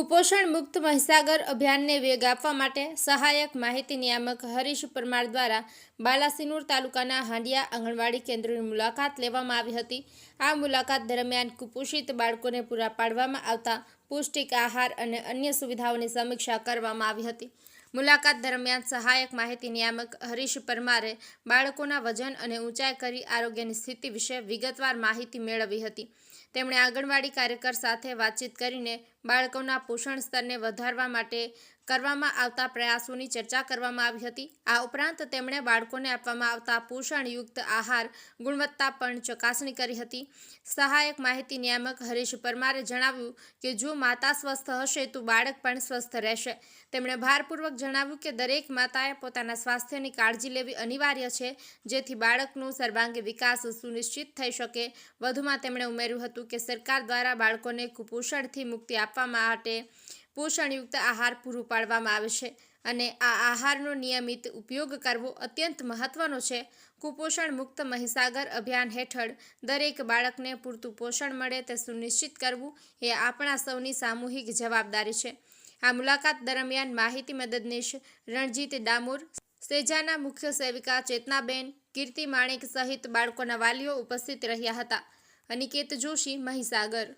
કુપોષણ મુક્ત મહીસાગર અભિયાનને વેગ આપવા માટે સહાયક માહિતી નિયામક હરીશ પરમાર દ્વારા બાલાસિનુર તાલુકાના હાંડિયા આંગણવાડી કેન્દ્રની મુલાકાત લેવામાં આવી હતી. આ મુલાકાત દરમિયાન કુપોષિત બાળકોને પૂરા પાડવામાં આવતા પૌષ્ટિક આહાર અને અન્ય સુવિધાઓની સમીક્ષા કરવામાં આવી હતી. મુલાકાત દરમિયાન સહાયક માહિતી નિયામક હરીશ પરમારે બાળકોના વજન અને ઊંચાઈ કરી આરોગ્યની સ્થિતિ વિશે વિગતવાર માહિતી મેળવી હતી. તેમણે આંગણવાડી કાર્યકર સાથે વાતચીત કરીને બાળકોના પોષણ સ્તરને વધારવા માટે કરવામાં આવતા પ્રયાસોની ચર્ચા કરવામાં આવી હતી. આ ઉપરાંત તેમણે બાળકોને આપવામાં આવતા પોષણયુક્ત આહાર ગુણવત્તા પણ ચકાસણી કરી હતી. સહાયક માહિતી નિયામક હરીશ પરમારે જણાવ્યું કે, જો માતા સ્વસ્થ હશે તો બાળક પણ સ્વસ્થ રહેશે. તેમણે ભારપૂર્વક જણાવ્યું કે, દરેક માતાએ પોતાના સ્વાસ્થ્યની કાળજી લેવી અનિવાર્ય છે, જેથી બાળકનો સર્વાંગી વિકાસ સુનિશ્ચિત થઈ શકે. વધુમાં તેમણે ઉમેર્યું હતું કે, સરકાર દ્વારા બાળકોને કુપોષણથી મુક્તિ આપવા માટે પોષણયુક્ત આહાર પૂરું પાડવામાં આવે છે અને આ આહારનો નિયમિત ઉપયોગ કરવો અત્યંત મહત્વનો છે. કુપોષણ મુક્ત મહીસાગર અભિયાન હેઠળ દરેક બાળકને પૂરતું પોષણ મળે તે સુનિશ્ચિત કરવું એ આપણા સૌની સામૂહિક જવાબદારી છે. આ મુલાકાત દરમિયાન માહિતી મદદનીશ રણજીત ડામોર, સેજાના મુખ્ય સેવિકા ચેતનાબેન, કીર્તિ માણેક સહિત બાળકોના વાલીઓ ઉપસ્થિત રહ્યા હતા. અનિકેત જોશી, મહીસાગર.